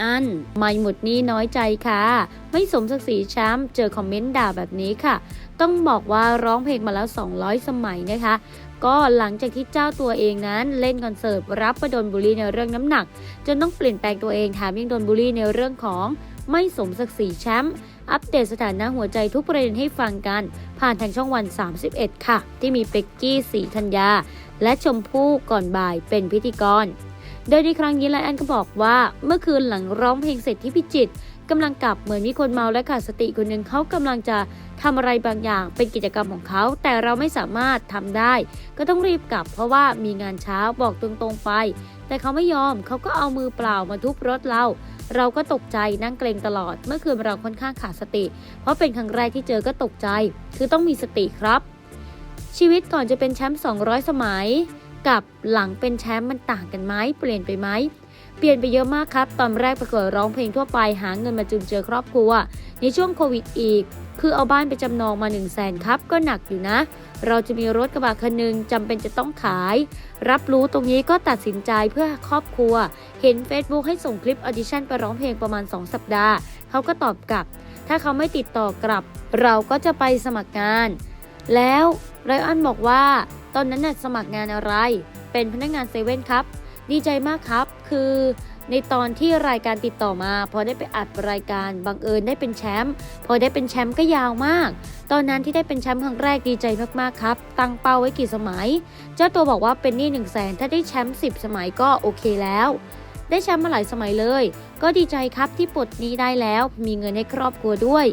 อัน ไม่หมดนี้น้อยใจค่ะ ไม่สมศักดิ์ศรีแชมป์เจอคอมเมนต์ด่าแบบนี้ค่ะ ต้องบอกว่าร้องเพลงมาแล้ว 200 สมัยนะคะ ก็หลังจากที่เจ้าตัวเองนั้นเล่นคอนเสิร์ตรับประดนบุรีในเรื่องน้ำหนัก จนต้องเปลี่ยนแปลงตัวเองแถมยังโดนบูลลี่ในเรื่องของไม่สมศักดิ์ศรีแชมป์อัปเดตสถานะหัวใจทุกประเด็นให้ฟังกัน ผ่านทางช่องวัน 31 ค่ะ ที่มีเป็กกี้สีธัญญาและชมพู่ก่อนบ่ายเป็นพิธีกร โดยในครั้งนี้ไลอันก็บอกว่าเมื่อคืนหลังร้องเพลงเสร็จที่พิจิตรกำลังกลับเหมือนมีคนเมาและขาดสติคนหนึ่งเขากำลังจะทำอะไรบางอย่างเป็นกิจกรรมของเขา แต่เราไม่สามารถทำได้ ก็ต้องรีบกลับ เพราะว่ามีงานเช้าบอกตรงๆไป แต่เขาไม่ยอมเขาก็เอามือเปล่ามาทุบรถเราเราก็ตกใจนั่งเกรงตลอด เมื่อคืนเราค่อนข้างขาดสติ เพราะเป็นครั้งแรกที่เจอก็ตกใจ คือต้องมีสติครับ ชีวิตก่อนจะเป็นแชมป์200 สมัย กับหลังเป็นแชมป์มันต่างกันไหมเปลี่ยนไปไหมเปลี่ยนไปเยอะมากครับ ตอนแรกประกวดร้องเพลงทั่วไปหาเงินมาจุนเจือครอบครัว ในช่วงโควิดอีก คือเอาบ้านไปจำนองมา 1 0 0 0 0แสนครับ ก็หนักอยู่นะ เราจะมีรถกระบะคันหนึ่งจำเป็นจะต้องขาย รับรู้ตรงนี้ก็ตัดสินใจเพื่อครอบครัว เห็น Facebook ให้ส่งคลิปออดิชั่นไปร้องเพลงประมาณ 2 สัปดาห์ เขาก็ตอบกลับ ถ้าเขาไม่ติดต่อกลับ เราก็จะไปสมัครงาน แล้วไรอันบอกว่า ตอนนั้นน่ะสมัครงานอะไร เป็นพนักงานเซเว่นครับ ดีใจมากครับ คือ ในตอนที่รายการติดต่อมา พอได้ไปอัดรายการบังเอิญได้เป็นแชมป์พอได้เป็นแชมป์ก็ยาวมาก ตอนนั้นที่ได้เป็นแชมป์ครั้งแรกดีใจมากๆครับ ตั้งเป้าไว้กี่สมัย เจ้าตัวบอกว่าเป็นหนี้หนึ่งแสนถ้าได้แชมป์สิบสมัยก็โอเคแล้วได้แชมป์มาหลายสมัยเลย ก็ดีใจครับที่ปลดหนี้ได้แล้ว มีเงินให้ครอบครัวด้วย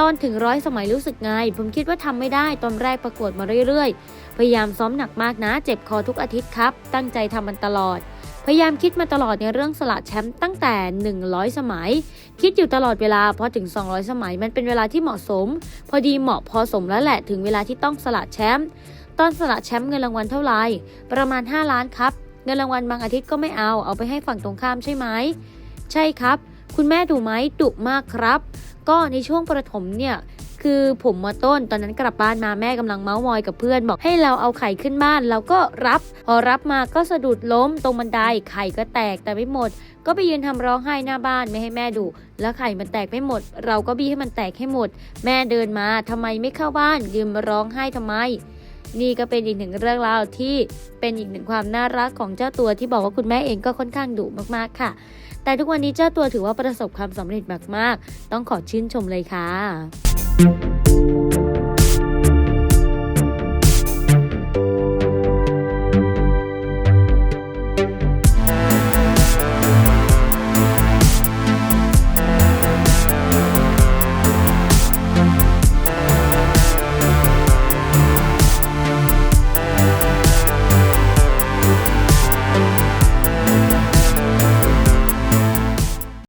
ตอนถึงร้อยสมัยรู้สึกไง ผมคิดว่าทำไม่ได้ตอนแรกประกวดมาเรื่อยๆ พยายามซ้อมหนักมากนะ เจ็บคอทุกอาทิตย์ครับ ตั้งใจทำมันตลอด พยายามคิดมาตลอดในเรื่องสละแชมป์ตั้งแต่ 100 สมัย คิดอยู่ตลอดเวลาพอถึง 200 สมัยมันเป็นเวลาที่เหมาะสม พอดีเหมาะพอสมแล้วแหละถึงเวลาที่ต้องสละแชมป์ตอนสละแชมป์เงินรางวัลเท่าไหร่ประมาณ 5 ล้านครับเงินรางวัลบางอาทิตย์ก็ไม่เอาเอาไปให้ฝั่งตรงข้ามใช่ไหมใช่ครับ คุณแม่ดุไหมดุมากครับ ก็ในช่วงประถมเนี่ยคือผมมาต้นตอนนั้นกลับบ้านมาแม่กำลังเมาส์มอยกับเพื่อน บอกให้เราเอาไข่ขึ้นบ้านเราก็รับ พอรับมาก็สะดุดล้มตรงบันไดไข่ก็แตกแต่ไม่หมด ก็ไปยืนทำร้องไห้หน้าบ้านไม่ให้แม่ดุแล้วไข่มันแตกไม่หมด เราก็บี้ให้มันแตกให้หมด แม่เดินมาทำไมไม่เข้าบ้าน ยืนมาร้องไห้ทำไม นี่ก็เป็นอีกหนึ่งเรื่องราวที่เป็นอีกหนึ่งความน่ารักของเจ้าตัวที่บอกว่าคุณแม่เองก็ค่อนข้างดุมากๆค่ะ แต่ทุกวันนี้เจ้าตัวถือว่าประสบความสำเร็จมากๆ ต้องขอชื่นชมเลยค่ะ